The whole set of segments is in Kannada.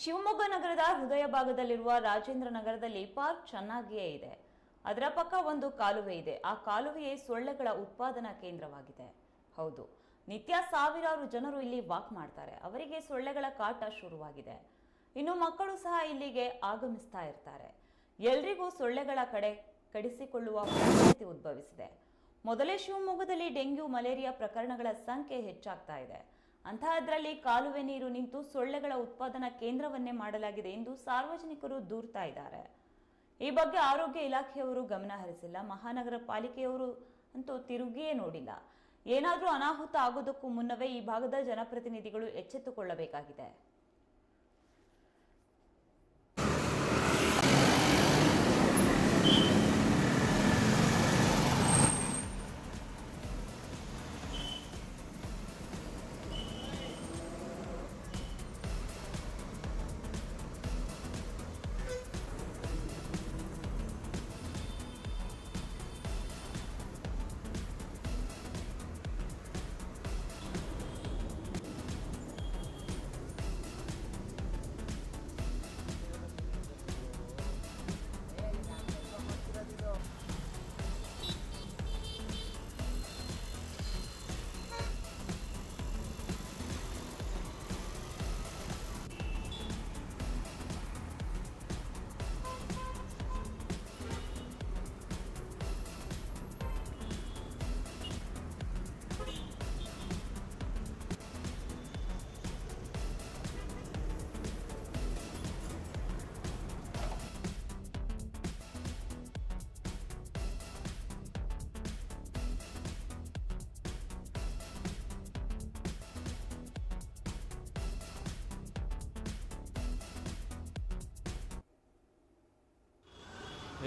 ಶಿವಮೊಗ್ಗ ನಗರದ ಹೃದಯ ಭಾಗದಲ್ಲಿರುವ ರಾಜೇಂದ್ರ ನಗರದಲ್ಲಿ ಪಾರ್ಕ್ ಚೆನ್ನಾಗಿಯೇ ಇದೆ. ಅದರ ಪಕ್ಕ ಒಂದು ಕಾಲುವೆ ಇದೆ. ಆ ಕಾಲುವೆಯೇ ಸೊಳ್ಳೆಗಳ ಉತ್ಪಾದನಾ ಕೇಂದ್ರವಾಗಿದೆ. ಹೌದು, ನಿತ್ಯ ಸಾವಿರಾರು ಜನರು ಇಲ್ಲಿ ವಾಕ್ ಮಾಡ್ತಾರೆ. ಅವರಿಗೆ ಸೊಳ್ಳೆಗಳ ಕಾಟ ಶುರುವಾಗಿದೆ. ಇನ್ನು ಮಕ್ಕಳು ಸಹ ಇಲ್ಲಿಗೆ ಆಗಮಿಸ್ತಾ ಇರ್ತಾರೆ. ಎಲ್ರಿಗೂ ಸೊಳ್ಳೆಗಳ ಕಡೆ ಕಡಿಸಿಕೊಳ್ಳುವ ಪರಿಸ್ಥಿತಿ ಉದ್ಭವಿಸಿದೆ. ಮೊದಲೇ ಶಿವಮೊಗ್ಗದಲ್ಲಿ ಡೆಂಗ್ಯೂ, ಮಲೇರಿಯಾ ಪ್ರಕರಣಗಳ ಸಂಖ್ಯೆ ಹೆಚ್ಚಾಗ್ತಾ ಇದೆ. ಅಂತಹದ್ರಲ್ಲಿ ಕಾಲುವೆ ನೀರು ನಿಂತು ಸೊಳ್ಳೆಗಳ ಉತ್ಪಾದನಾ ಕೇಂದ್ರವನ್ನೇ ಮಾಡಲಾಗಿದೆ ಎಂದು ಸಾರ್ವಜನಿಕರು ದೂರ್ತಾ ಇದ್ದಾರೆ. ಈ ಬಗ್ಗೆ ಆರೋಗ್ಯ ಇಲಾಖೆಯವರು ಗಮನ ಹರಿಸಿಲ್ಲ. ಮಹಾನಗರ ಪಾಲಿಕೆಯವರು ಅಂತೂ ತಿರುಗಿಯೇ ನೋಡಿಲ್ಲ. ಏನಾದರೂ ಅನಾಹುತ ಆಗೋದಕ್ಕೂ ಮುನ್ನವೇ ಈ ಭಾಗದ ಜನಪ್ರತಿನಿಧಿಗಳು ಎಚ್ಚೆತ್ತುಕೊಳ್ಳಬೇಕಾಗಿದೆ.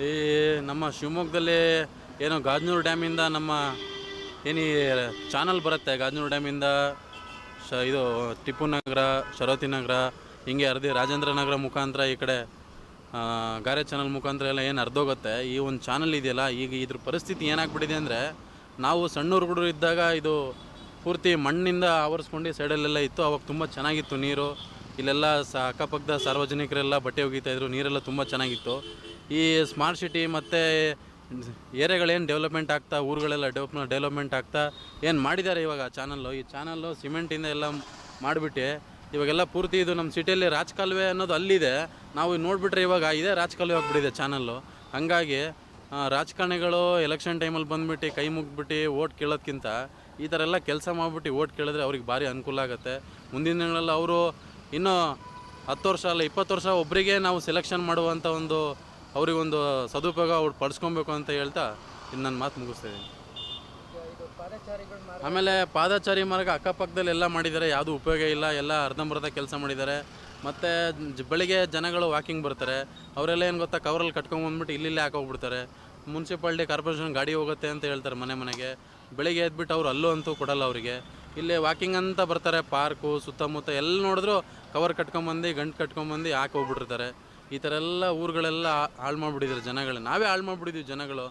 ಈ ನಮ್ಮ ಶಿವಮೊಗ್ಗದಲ್ಲಿ ಏನೋ ಗಾಜನೂರು ಡ್ಯಾಮಿಂದ ನಮ್ಮ ಏನು ಚಾನಲ್ ಬರುತ್ತೆ, ಗಾಜನೂರು ಡ್ಯಾಮಿಂದ ಶ, ಇದು ಟಿಪ್ಪು ನಗರ, ಶರವತಿ ನಗರ, ಹಿಂಗೆ ಅರ್ಧಿ ರಾಜೇಂದ್ರ ನಗರ ಮುಖಾಂತರ ಈ ಕಡೆ ಗಾರೆ ಚಾನಲ್ ಮುಖಾಂತರ ಎಲ್ಲ ಏನು ಅರ್ಧೋಗುತ್ತೆ ಈ ಒಂದು ಚಾನಲ್ ಇದೆಯಲ್ಲ, ಈಗ ಇದ್ರ ಪರಿಸ್ಥಿತಿ ಏನಾಗ್ಬಿಟ್ಟಿದೆ ಅಂದರೆ ನಾವು ಸಣ್ಣ ಹುಡುಗರು ಇದ್ದಾಗ ಇದು ಪೂರ್ತಿ ಮಣ್ಣಿಂದ ಆವರಿಸ್ಕೊಂಡು ಸೈಡಲ್ಲೆಲ್ಲ ಇತ್ತು, ಅವಾಗ ತುಂಬ ಚೆನ್ನಾಗಿತ್ತು ನೀರು, ಇಲ್ಲೆಲ್ಲ ಸ, ಅಕ್ಕಪಕ್ಕದ ಸಾರ್ವಜನಿಕರೆಲ್ಲ ಬಟ್ಟೆ ಒಗಿತಾಯಿದ್ರು ನೀರೆಲ್ಲ ತುಂಬ ಚೆನ್ನಾಗಿತ್ತು. ಈ ಸ್ಮಾರ್ಟ್ ಸಿಟಿ ಮತ್ತು ಏರಿಯಾಗಳೇನು ಡೆವಲಪ್ಮೆಂಟ್ ಆಗ್ತಾ ಊರುಗಳೆಲ್ಲ ಡೆವಲಪ್ ಡೆವಲಪ್ಮೆಂಟ್ ಆಗ್ತಾ ಏನು ಮಾಡಿದ್ದಾರೆ ಇವಾಗ ಚಾನಲ್ಲು ಈ ಚಾನಲ್ಲು ಸಿಮೆಂಟಿಂದ ಎಲ್ಲ ಮಾಡಿಬಿಟ್ಟು ಇವಾಗೆಲ್ಲ ಪೂರ್ತಿ ಇದು ನಮ್ಮ ಸಿಟಿಯಲ್ಲಿ ರಾಜಕಾಲುವೆ ಅನ್ನೋದು ಅಲ್ಲಿದೆ. ನಾವು ನೋಡಿಬಿಟ್ರೆ ಇವಾಗ ಇದೇ ರಾಜಕಾಲುವೆ ಆಗಿಬಿಟ್ಟಿದೆ ಚಾನಲ್ಲು ಹಾಗಾಗಿ ಆ, ರಾಜಕಾರಣಿಗಳು ಎಲೆಕ್ಷನ್ ಟೈಮಲ್ಲಿ ಬಂದುಬಿಟ್ಟು ಕೈ ಮುಗ್ಬಿಟ್ಟು ಓಟ್ ಕೇಳೋದಕ್ಕಿಂತ ಈ ಥರ ಎಲ್ಲ ಕೆಲಸ ಮಾಡಿಬಿಟ್ಟು ಓಟ್ ಕೇಳಿದ್ರೆ ಅವ್ರಿಗೆ ಭಾರಿ ಅನುಕೂಲ ಆಗುತ್ತೆ. ಮುಂದಿನ ದಿನಗಳಲ್ಲಿ ಅವರು ಇನ್ನೂ ಹತ್ತು ವರ್ಷ ಅಲ್ಲ ಇಪ್ಪತ್ತು ವರ್ಷ ಒಬ್ಬರಿಗೆ ನಾವು ಸೆಲೆಕ್ಷನ್ ಮಾಡುವಂಥ ಒಂದು ಅವರಿಗೊಂದು ಸದುಪಯೋಗ ಅವ್ರು ಪಡಿಸ್ಕೊಬೇಕು ಅಂತ ಹೇಳ್ತಾ ಇನ್ನು ನನ್ನ ಮಾತು ಮುಗಿಸ್ತಾ ಆಮೇಲೆ ಪಾದಚಾರಿ ಮಾರ್ಗ ಅಕ್ಕಪಕ್ಕದಲ್ಲಿ ಎಲ್ಲ ಮಾಡಿದ್ದಾರೆ, ಯಾವುದು ಉಪಯೋಗ ಇಲ್ಲ, ಎಲ್ಲ ಅರ್ಧಂಬರ್ಧ ಕೆಲಸ ಮಾಡಿದ್ದಾರೆ. ಮತ್ತು ಬೆಳಿಗ್ಗೆ ಜನಗಳು ವಾಕಿಂಗ್ ಬರ್ತಾರೆ, ಅವರೆಲ್ಲ ಏನು ಗೊತ್ತಾ, ಕವರಲ್ಲಿ ಕಟ್ಕೊಂಬಂದ್ಬಿಟ್ಟು ಇಲ್ಲಿಲ್ಲೇ ಹಾಕೋಗ್ಬಿಡ್ತಾರೆ. ಮುನ್ಸಿಪಾಲ್ಟಿ ಕಾರ್ಪೊರೇಷನ್ ಗಾಡಿ ಹೋಗುತ್ತೆ ಅಂತ ಹೇಳ್ತಾರೆ ಮನೆ ಮನೆಗೆ. ಬೆಳಿಗ್ಗೆ ಎದ್ಬಿಟ್ಟು ಅವ್ರು ಅಲ್ಲೂ ಅಂತೂ ಕೊಡಲ್ಲ ಅವರಿಗೆ. ಇಲ್ಲಿ ವಾಕಿಂಗ್ ಅಂತ ಬರ್ತಾರೆ, ಪಾರ್ಕು, ಸುತ್ತಮುತ್ತ ಎಲ್ಲಿ ನೋಡಿದ್ರು ಕವರ್ ಕಟ್ಕೊಂಬಂದು, ಗಂಟು ಕಟ್ಕೊಂಬಂದು ಹಾಕಿ ಹೋಗ್ಬಿಟ್ಟಿರ್ತಾರೆ. ಈ ಥರ ಎಲ್ಲ ಊರುಗಳೆಲ್ಲ ಹಾಳು ಮಾಡಿಬಿಟ್ಟಿದ್ದಾರೆ ಜನಗಳು. ನಾವೇ ಹಾಳು ಮಾಡಿಬಿಟ್ಟಿದ್ದೀವಿ ಜನಗಳು.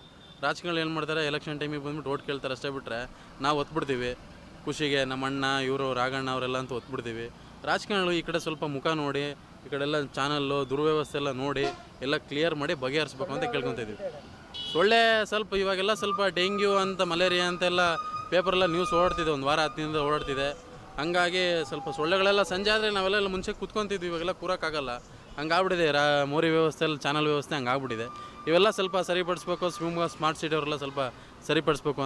ರಾಜಕೀಯಗಳು ಏನು ಮಾಡ್ತಾರೆ ಎಲೆಕ್ಷನ್ ಟೈಮಿಗೆ ಬಂದ್ಬಿಟ್ಟು ಓಟ್ ಕೇಳ್ತಾರೆ ಅಷ್ಟೇ ಬಿಟ್ಟರೆ ನಾವು ಒತ್ಬಿಡ್ತೀವಿ. ಖುಷಿಗೆ ನಮ್ಮ ಅಣ್ಣ ಇವರು, ರಾಘಣ್ಣ ಅವರೆಲ್ಲ ಅಂತ ಒತ್ಬಿಡ್ತೀವಿ. ರಾಜಕೀಯಗಳು ಈ ಕಡೆ ಸ್ವಲ್ಪ ಮುಖ ನೋಡಿ, ಈ ಕಡೆ ಎಲ್ಲ ಚಾನಲ್ಲು ದುರ್ವ್ಯವಸ್ಥೆ ಎಲ್ಲ ನೋಡಿ, ಎಲ್ಲ ಕ್ಲಿಯರ್ ಮಾಡಿ ಬಗೆಹರಿಸ್ಬೇಕು ಅಂತ ಕೇಳ್ಕೊತಿದ್ವಿ ಸೊಳ್ಳೆ ಸ್ವಲ್ಪ ಇವಾಗೆಲ್ಲ ಸ್ವಲ್ಪ ಡೆಂಗ್ಯೂ ಅಂತ, ಮಲೇರಿಯಾ ಅಂತೆಲ್ಲ ಪೇಪರೆಲ್ಲ ನ್ಯೂಸ್ ಓಡ್ತಿದೆ, ಒಂದು ವಾರ ಹತ್ತಿನಿಂದ ಓಡಾಡ್ತಿದೆ ಹಂಗಾಗಿ ಸ್ವಲ್ಪ ಸೊಳ್ಳೆಗಳೆಲ್ಲ ಸಂಜೆ ಆದರೆ ನಾವೆಲ್ಲ ಮುಂಚೆ ಕುತ್ಕೊತಿದ್ವಿ, ಇವಾಗೆಲ್ಲ ಕೂರೋಕ್ಕಾಗಲ್ಲ. ಹಂಗಾಗ್ಬಿಟ್ಟಿದೆ, ರಾ, ಮೋರಿ ವ್ಯವಸ್ಥೆ ಚಾನೆಲ್ ಚಾನಲ್ ವ್ಯವಸ್ಥೆ ಹಂಗಾಗ್ಬಿಟ್ಟಿದೆ. ಇವೆಲ್ಲ ಸ್ವಲ್ಪ ಸರಿಪಡಿಸ್ಬೇಕು ಸ್ವಿಮ್ ಸ್ಮಾರ್ಟ್ ಸಿಟಿ ಅವರೆಲ್ಲ ಸ್ವಲ್ಪ ಸರಿಪಡಿಸ್ಬೇಕು ಅಂತ